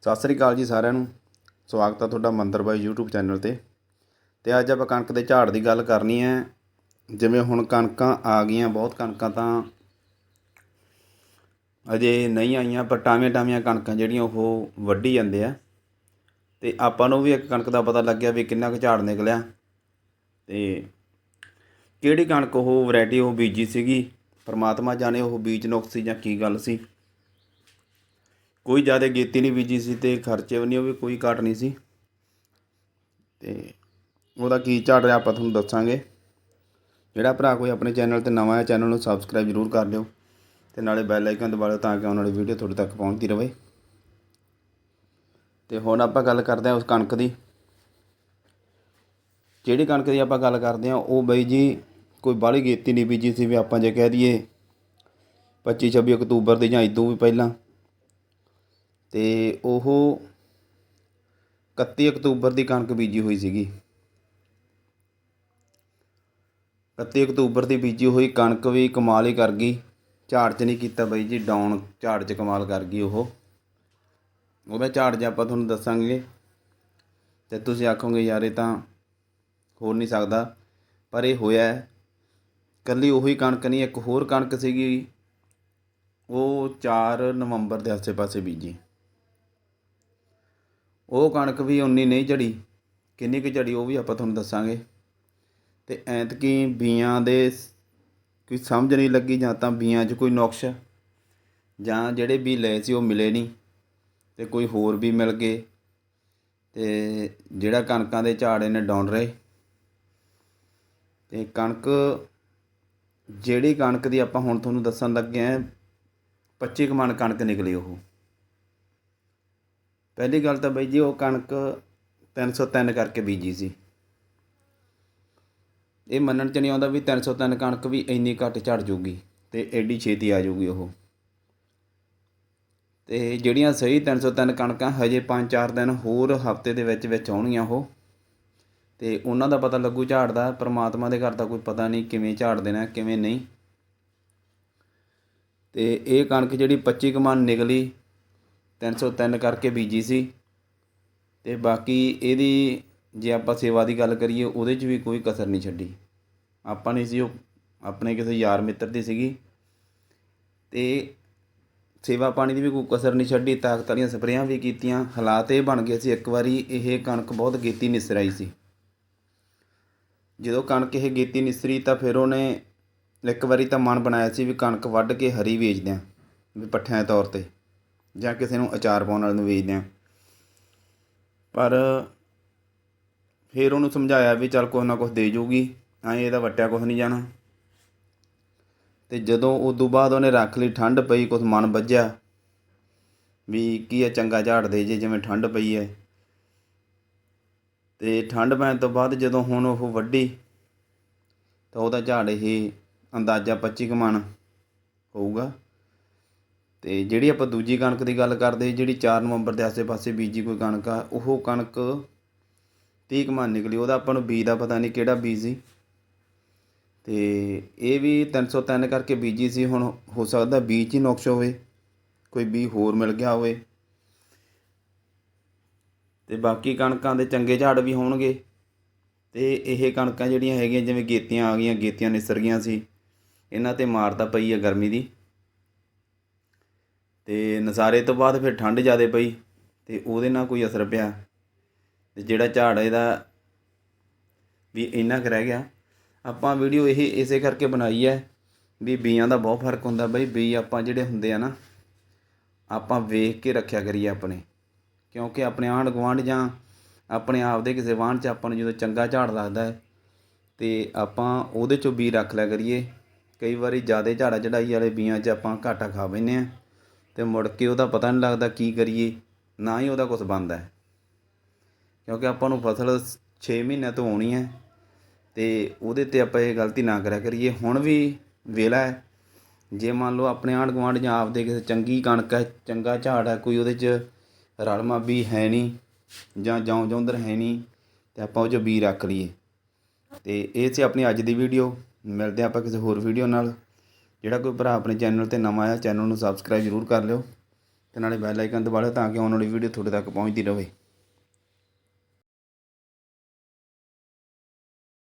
ਸਤਿ ਸ੍ਰੀ ਅਕਾਲ ਜੀ ਸਾਰਿਆਂ ਨੂੰ। ਸਵਾਗਤ ਹੈ ਤੁਹਾਡਾ ਮੰਦਰ ਬਾਈ YouTube ਚੈਨਲ ਤੇ। ਤੇ ਅੱਜ ਆਪਾਂ ਕਣਕ ਦੇ ਝਾੜ ਦੀ ਗੱਲ ਕਰਨੀ ਹੈ। ਜਿਵੇਂ ਹੁਣ ਕਣਕਾਂ ਆ ਗਈਆਂ, ਬਹੁਤ ਕਣਕਾਂ ਤਾਂ ਅਜੇ ਨਹੀਂ ਆਈਆਂ, ਪਰ ਟਾਵੀਆਂ ਟਾਵੀਆਂ ਕਣਕਾਂ ਜਿਹੜੀਆਂ ਉਹ ਵੱਢੀ ਜਾਂਦੇ ਆ। ਤੇ ਆਪਾਂ ਨੂੰ ਵੀ ਇੱਕ ਕਣਕ ਦਾ ਪਤਾ ਲੱਗਿਆ ਵੀ ਕਿੰਨਾ ਕੁ ਝਾੜ ਨਿਕਲਿਆ। ਤੇ ਕਿਹੜੀ ਕਣਕ ਉਹ ਵੈਰਾਈਟੀ ਉਹ ਬੀਜੀ ਸੀਗੀ, ਪਰਮਾਤਮਾ ਜਾਣੇ ਉਹ ਬੀਜ ਨੁਕਸ ਸੀ ਜਾਂ ਕੀ ਗੱਲ ਸੀ। ਕੋਈ ਜ਼ਿਆਦਾ ਗੇਤੀ ਨਹੀਂ ਬੀਜੀ ਸੀ ਅਤੇ ਖਰਚੇ ਵੀ ਨਹੀਂ, ਉਹ ਵੀ ਕੋਈ ਘੱਟ ਨਹੀਂ ਸੀ। ਅਤੇ ਉਹਦਾ ਕੀ ਝਾੜ ਰਿਹਾ ਆਪਾਂ ਤੁਹਾਨੂੰ ਦੱਸਾਂਗੇ। ਜਿਹੜਾ ਭਰਾ ਕੋਈ ਆਪਣੇ ਚੈਨਲ ਤੇ ਨਵਾਂ ਹੈ, ਚੈਨਲ ਨੂੰ ਸਬਸਕ੍ਰਾਈਬ ਜ਼ਰੂਰ ਕਰ ਲਿਓ ਤੇ ਨਾਲੇ ਬੈਲ ਆਈਕਨ ਦਬਾ ਲਿਓ ਤਾਂ ਕਿ ਆਉਣ ਵਾਲੀ ਵੀਡੀਓ ਤੁਹਾਡੇ ਤੱਕ ਪਹੁੰਚਦੀ ਰਹੇ। ਤੇ ਹੁਣ ਆਪਾਂ ਗੱਲ ਕਰਦੇ ਹਾਂ ਉਸ ਕਣਕ ਦੀ। ਜਿਹੜੀ ਕਣਕ ਦੀ ਆਪਾਂ ਗੱਲ ਕਰਦੇ ਹਾਂ, ਉਹ ਬਈ ਜੀ ਕੋਈ ਬਾਹਲੀ ਗੇਤੀ ਨਹੀਂ ਬੀਜੀ ਸੀ ਵੀ ਆਪਾਂ ਜੇ ਕਹਿ ਦਈਏ 25 26 ਅਕਤੂਬਰ ਦੀ ਜਾਂ ਇਦੋਂ ਵੀ ਪਹਿਲਾਂ। ਤੇ ਉਹ 31 ਅਕਤੂਬਰ ਦੀ ਕਣਕ ਬੀਜੀ ਹੋਈ ਸੀਗੀ। 31 ਅਕਤੂਬਰ ਦੀ ਬੀਜੀ ਹੋਈ ਕਣਕ ਵੀ ਕਮਾਲ ਹੀ ਕਰ ਗਈ। ਝਾੜ 'ਚ ਨਹੀਂ ਕੀਤਾ ਬਾਈ ਜੀ ਡਾਊਨ ਝਾੜ 'ਚ ਕਮਾਲ ਕਰ ਗਈ ਉਹ। ਉਹਦਾ ਝਾੜ ਜੇ ਆਪਾਂ ਤੁਹਾਨੂੰ ਦੱਸਾਂਗੇ। ਤੇ ਤੁਸੀਂ ਆਖੋਗੇ, ਯਾਰ ਇਹ ਤਾਂ ਹੋ ਨਹੀਂ ਸਕਦਾ। ਪਰ ਇਹ ਹੋਇਆ ਹੈ। ਕੱਲੀ ਉਹੀ ਕਣਕ ਨਹੀਂ, ਇੱਕ ਹੋਰ ਕਣਕ ਸੀਗੀ। ਉਹ 4 ਨਵੰਬਰ ਦੇ ਆਸੇ-ਪਾਸੇ ਬੀਜੀ। ਉਹ ਕਣਕ ਵੀ ਉਨੀ ਨਹੀਂ ਝੜੀ, ਕਿੰਨੀ ਕੁ ਝੜੀ ਉਹ ਵੀ ਆਪਾਂ ਤੁਹਾਨੂੰ ਦੱਸਾਂਗੇ। ਅਤੇ ਐਤਕੀ ਬੀਆਂ ਦੇ ਕੋਈ ਸਮਝ ਨਹੀਂ ਲੱਗੀ ਜਾਂ ਤਾਂ ਬੀਆਂ 'ਚ ਕੋਈ ਨੁਕਸ, ਜਾਂ ਜਿਹੜੇ ਬੀ ਲਏ ਸੀ ਉਹ ਮਿਲੇ ਨਹੀਂ ਅਤੇ ਕੋਈ ਹੋਰ ਵੀ ਮਿਲ ਗਏ ਅਤੇ ਜਿਹੜਾ ਕਣਕਾਂ ਦੇ ਝਾੜੇ ਨੇ ਡਾਉਣ ਰਹੇ। ਅਤੇ ਕਣਕ, ਜਿਹੜੀ ਕਣਕ ਦੀ ਆਪਾਂ ਹੁਣ ਤੁਹਾਨੂੰ ਦੱਸਣ ਲੱਗੇ ਆਂ 25 ਕੁ ਕਣਕ ਨਿਕਲੀ ਉਹ। ਪਹਿਲੀ ਗੱਲ ਤਾਂ ਬਾਈ ਜੀ ਉਹ ਕਣਕ 303 ਕਰਕੇ ਬੀਜੀ ਸੀ। ਇਹ ਮੰਨਣ ਚ ਨਹੀਂ ਆਉਂਦਾ ਵੀ 303 ਕਣਕ ਵੀ ਇੰਨੀ ਘੱਟ ਝੜ ਜੂਗੀ ਤੇ ਐਡੀ ਛੇਤੀ ਆ ਜੂਗੀ ਉਹ। ਤੇ ਜਿਹੜੀਆਂ ਸਹੀ 303 ਕਣਕਾਂ ਹਜੇ 5-4 ਦਿਨ ਹੋਰ ਹਫ਼ਤੇ ਦੇ ਵਿੱਚ ਵਿੱਚ ਆਉਣਗੀਆਂ ਉਹ। ਤੇ ਉਹਨਾਂ ਦਾ ਪਤਾ ਲੱਗੂ ਝਾੜ ਦਾ ਪ੍ਰਮਾਤਮਾ ਦੇ ਘਰ ਦਾ ਕੋਈ ਪਤਾ ਨਹੀਂ ਕਿਵੇਂ ਝਾੜ ਦੇਣਾ, ਕਿਵੇਂ ਨਹੀਂ। ਤੇ ਇਹ ਕਣਕ ਜਿਹੜੀ 25 ਕਮਾਨ ਨਿਕਲੀ 303 ਕਰਕੇ ਬੀਜੀ ਸੀ। ਤੇ ਬਾਕੀ ਇਹਦੀ ਜੇ ਆਪਾਂ ਸੇਵਾ ਦੀ ਗੱਲ ਕਰੀਏ, ਉਹਦੇ 'ਚ ਵੀ ਕੋਈ ਕਸਰ ਨਹੀਂ ਛੱਡੀ। ਆਪਾਂ ਨਹੀਂ ਸੀ, ਉਹ ਆਪਣੇ ਕਿਸੇ ਯਾਰ ਮਿੱਤਰ ਦੀ ਸੀਗੀ। ਤੇ ਸੇਵਾ ਪਾਣੀ ਦੀ ਵੀ ਕੋਈ ਕਸਰ ਨਹੀਂ ਛੱਡੀ, ਤਾਕਤ ਵਾਲੀਆਂ ਸਪਰੇਆਂ ਵੀ ਕੀਤੀਆਂ। ਹਾਲਾਤ ਇਹ ਬਣ ਗਏ ਸੀ, ਇੱਕ ਵਾਰੀ ਇਹ ਕਣਕ ਬਹੁਤ ਗੇਤੀ ਨਿਸਰਾਈ ਸੀ। ਜਦੋਂ ਕਣਕ ਇਹ ਗੇਤੀ ਨਿਸਰੀ, ਤਾਂ ਫਿਰ ਉਹਨੇ ਇੱਕ ਵਾਰੀ ਤਾਂ ਮਨ ਬਣਾਇਆ ਸੀ ਵੀ ਕਣਕ ਵੱਢ ਕੇ ਹਰੀ ਵੇਚ ਦਿਆਂ ਵੀ ਪੱਠਿਆਂ ਦੇ ਤੌਰ ਤੇ। ਜਾਂ ਕਿਸੇ ਨੂੰ ਅਚਾਰ ਪਾਉਣ ਵਾਲੇ ਨੂੰ ਵੇਚ ਦਿਆਂ ਪਰ ਫਿਰ ਉਹਨੂੰ ਸਮਝਾਇਆ ਵੀ ਚੱਲ ਕੁਛ ਨਾ ਕੁਛ ਦੇ ਜੂਗੀ ਐਂ ਇਹਦਾ ਵਟਿਆ ਕੁਛ ਨਹੀਂ ਜਾਣਾ। ਤੇ ਜਦੋਂ ਉਦੋਂ ਬਾਅਦ ਉਹਨੇ ਰੱਖ ਲਈ ਠੰਡ ਪਈ, ਕੁਛ ਮਨ ਵੱਜਿਆ ਵੀ ਕੀ ਹੈ ਚੰਗਾ ਝਾੜ ਦੇ ਜੇ, ਜਿਵੇਂ ਠੰਡ ਪਈ ਹੈ। ਤੇ ਠੰਡ ਪੈਣ ਤੋਂ ਬਾਅਦ ਜਦੋਂ ਹੁਣ ਉਹ ਵੱਢੀ, ਤਾਂ ਉਹਦਾ ਝਾੜ ਇਹ ਅੰਦਾਜ਼ਾ 25 ਕੁ ਹੋਊਗਾ। ਅਤੇ ਜਿਹੜੀ ਆਪਾਂ ਦੂਜੀ ਕਣਕ ਦੀ ਗੱਲ ਕਰਦੇ, ਜਿਹੜੀ ਚਾਰ ਨਵੰਬਰ ਦੇ ਆਸੇ-ਪਾਸੇ ਬੀਜੀ ਕੋਈ ਕਣਕ ਆ, ਉਹ ਕਣਕ 30 ਕੁ ਮਣ ਨਿਕਲੀ, ਉਹਦਾ ਆਪਾਂ ਨੂੰ ਬੀਜ ਦਾ ਪਤਾ ਨਹੀਂ ਕਿਹੜਾ ਬੀਜ ਸੀ। ਅਤੇ ਇਹ ਵੀ 303 ਕਰਕੇ ਬੀਜੀ ਸੀ, ਹੁਣ ਹੋ ਸਕਦਾ ਬੀਜ 'ਚ ਹੀ ਨੁਕਸ ਹੋਵੇ, ਕੋਈ ਬੀਜ ਹੋਰ ਮਿਲ ਗਿਆ ਹੋਵੇ। ਤੇ ਬਾਕੀ ਕਣਕਾਂ ਦੇ ਚੰਗੇ ਝਾੜ ਵੀ ਹੋਣਗੇ। ਤੇ ਇਹ ਕਣਕਾਂ ਜਿਹੜੀਆਂ ਹੈਗੀਆਂ, ਜਿਵੇਂ ਗੇਤੀਆਂ ਆ ਗਈਆਂ, ਗੇਤੀਆਂ ਨਿਸਰ ਗਈਆਂ ਸੀ, ਇਹਨਾਂ ਤੇ ਮਾਰ ਤਾਂ ਪਈ ਹੈ ਗਰਮੀ ਦੀ। ਅਤੇ ਨਜ਼ਾਰੇ ਤੋਂ ਬਾਅਦ ਫਿਰ ਠੰਡ ਜ਼ਿਆਦਾ ਪਈ ਅਤੇ ਉਹਦੇ ਨਾਲ ਕੋਈ ਅਸਰ ਪਿਆ। ਤੇ ਜਿਹੜਾ ਝਾੜ ਇਹਦਾ ਵੀ ਇੰਨਾ ਕੁ ਰਹਿ ਗਿਆ। ਆਪਾਂ ਵੀਡੀਓ ਇਹ ਇਸੇ ਕਰਕੇ ਬਣਾਈ ਹੈ ਵੀ ਬੀਆਂ ਦਾ ਬਹੁਤ ਫ਼ਰਕ ਹੁੰਦਾ ਬਈ, ਬੀ ਆਪਾਂ ਜਿਹੜੇ ਹੁੰਦੇ ਆ ਨਾ, ਆਪਾਂ ਵੇਖ ਕੇ ਰੱਖਿਆ ਕਰੀਏ ਆਪਣੇ। ਕਿਉਂਕਿ ਆਪਣੇ ਆਂਢ ਗੁਆਂਢ ਜਾਂ ਆਪਣੇ ਆਪ ਦੇ ਕਿਸੇ ਵਾਹਣ 'ਚ ਆਪਾਂ ਨੂੰ ਜਦੋਂ ਚੰਗਾ ਝਾੜ ਲੱਗਦਾ ਹੈ, ਤੇ ਆਪਾਂ ਉਹਦੇ 'ਚੋਂ ਬੀ ਰੱਖ ਲਿਆ ਕਰੀਏ। ਕਈ ਵਾਰੀ ਜ਼ਿਆਦਾ ਝਾੜਾ ਚੜਾਈ ਵਾਲੇ ਬੀਆਂ 'ਚ ਆਪਾਂ ਘਾਟਾ ਖਾ ਬੈਨੇ ਆ ਅਤੇ ਮੁੜ ਕੇ ਉਹਦਾ ਪਤਾ ਨਹੀਂ ਲੱਗਦਾ ਕੀ ਕਰੀਏ, ਨਾ ਹੀ ਉਹਦਾ ਕੁਝ ਬਣਦਾ ਕਿਉਂਕਿ ਆਪਾਂ ਨੂੰ ਫਸਲ ਛੇ ਮਹੀਨਿਆਂ ਤੋਂ ਆਉਣੀ ਹੈ ਅਤੇ ਉਹਦੇ ਤੇ ਆਪਾਂ ਇਹ ਗਲਤੀ ਨਾ ਕਰਿਆ ਕਰੀਏ। ਹੁਣ ਵੀ ਵੇਲਾ ਹੈ। ਜੇ ਮੰਨ ਲਓ ਆਪਣੇ ਆਂਢ ਗੁਆਂਢ ਜਾਂ ਆਪਦੇ ਕਿਸੇ ਚੰਗੀ ਕਣਕ ਹੈ, ਚੰਗਾ ਝਾੜ ਹੈ, ਕੋਈ ਉਹਦੇ 'ਚ ਰਲਮਾ ਵੀ ਹੈ ਨਹੀਂ ਜਾਂ ਜੌਂ ਜੌਂਦਰ ਹੈ ਨਹੀਂ, ਤੇ ਆਪਾਂ ਉਹ 'ਚੋਂ ਬੀ ਰੱਖ ਲਈਏ। ਤੇ ਇਹ ਸੀ ਆਪਣੀ ਅੱਜ ਦੀ ਵੀਡੀਓ ਮਿਲਦੇ ਹਾਂ ਆਪਾਂ ਕਿਸੇ ਹੋਰ ਵੀਡੀਓ ਨਾਲ। ਜਿਹੜਾ ਕੋਈ ਭਰਾ ਆਪਣੇ ਚੈਨਲ ਤੇ ਨਵਾਂ ਆਇਆ, ਚੈਨਲ ਨੂੰ ਸਬਸਕ੍ਰਾਈਬ ਜ਼ਰੂਰ ਕਰ ਲਿਓ ਅਤੇ ਨਾਲੇ ਬੈਲ ਆਈਕਨ ਦਬਾ ਲਓ ਤਾਂ ਕਿ ਆਉਣ ਵਾਲੀ ਵੀਡੀਓ ਤੁਹਾਡੇ ਤੱਕ ਪਹੁੰਚਦੀ ਰਹੇ।